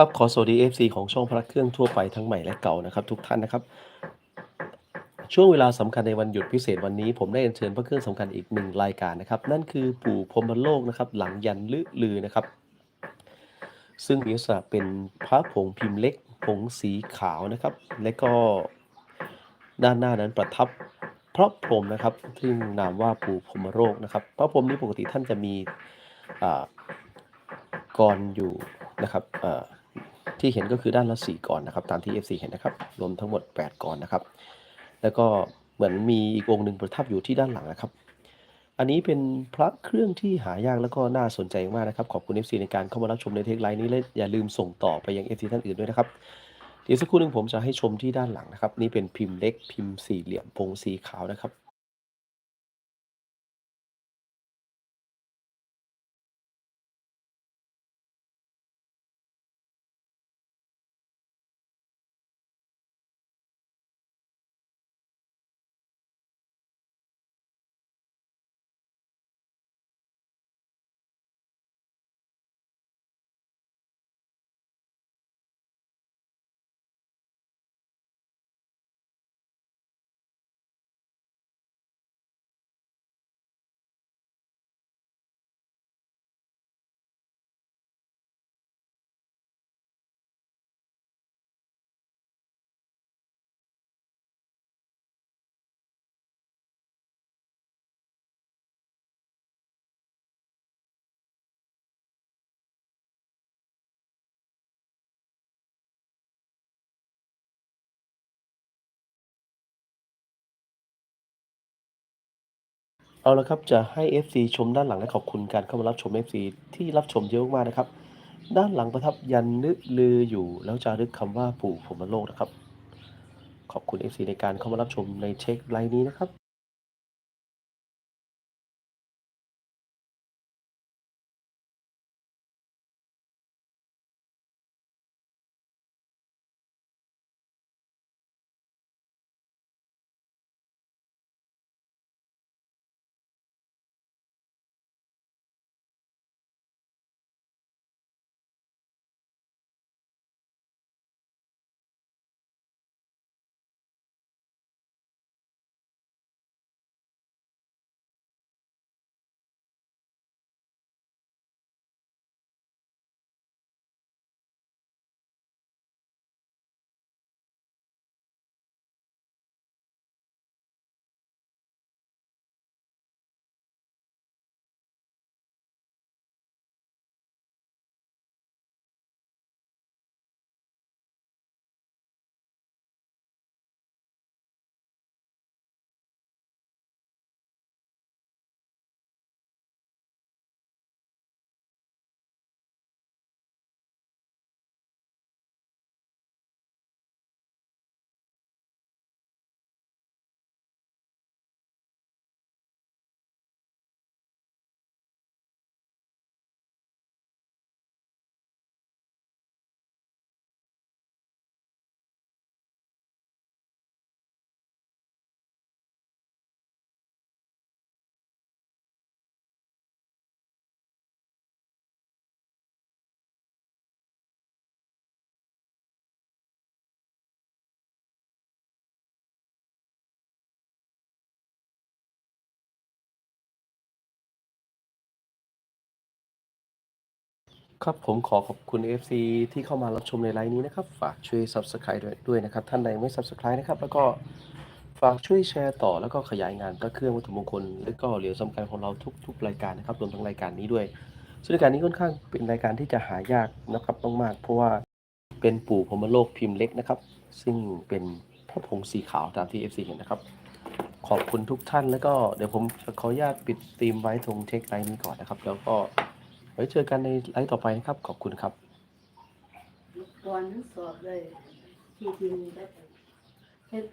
ครับขอสวัสดี FC ของช่องพระเครื่องทั่วไปทั้งใหม่และเก่านะครับ ทุกท่านนะครับ ช่วงเวลาสำคัญในวันหยุดพิเศษวันนี้ ผมได้เชิญพระเครื่องสำคัญอีกหนึ่งรายการนะครับ นั่นคือปู่พรมโลกนะครับ หลังยันลือลือนะครับ ซึ่งมีลักษณะเป็นพระผงพิมพ์เล็กผงสีขาวนะครับ และก็ด้านหน้านั้นประทับพระพรหมนะครับซึ่งนามว่าปู่พรมโลกนะครับ พระพรหมนี้ปกติท่านจะมีอ่ากรอยู่นะครับ ที่เห็นก็คือด้านละสี่กรนะครับ ตามที่ FC เห็นนะครับ รวมทั้งหมด 8กรนะครับ แล้วก็เหมือนมีอีกองค์หนึ่งประทับอยู่ที่ด้านหลังนะครับ อันนี้เป็นพระเครื่องที่หายากแล้วก็น่าสนใจมากนะครับ ขอบคุณ FC ในการเข้ามารับชมในเทคไลน์นี้และอย่าลืมส่งต่อไปยัง FC ท่านอื่นด้วยนะครับเดี๋ยวสักครู่หนึ่งผมจะให้ชมที่ด้านหลังนะครับ นี่เป็นพิมพ์เล็กพิมพ์สี่เหลี่ยมพงสีขาวนะครับ เอาละครับจะให้ FC ชมด้านหลังและขอบคุณการเข้ามารับชม FC ที่รับชมเยอะมากนะครับ ด้านหลังประทับยันนึลืออยู่ แล้วจะรึกคำว่าปู่พรหมโลกนะครับ ขอบคุณ FC ในการเข้ามารับชมในเช็คไลน์นี้นะครับ ครับผมขอขอบคุณ FC ที่เข้ามารับชมในไลน์นี้นะครับ ฝากช่วย Subscribe ด้วยด้วยนะครับ ท่านใดไม่ Subscribe นะครับ แล้วก็ฝากช่วยแชร์ต่อแล้วก็ขยายงานพระเครื่องวัตถุมงคล และก็เหรียญสำคัญของเราทุกๆ รายการนะครับรวมทั้งรายการนี้ด้วยซึ่งรายการนี้ค่อนข้างเป็นรายการที่จะหายากนะครับมากๆ เพราะว่าเป็นปู่พรมโลกพิมพ์เล็กนะครับ ซึ่งเป็นพระผงสีขาวตามที่ FC เห็นนะครับ ขอบคุณทุกท่านแล้วก็เดี๋ยวผมขออนุญาตปิดสตรีมไว้ตรงเช็คไลน์นี้ก่อนนะครับ แล้วก็ ไว้เจอกันในไลฟ์ต่อไปนะครับ ขอบคุณครับก่อนนั้นสอบเลย ที่จริงได้เฮ็ด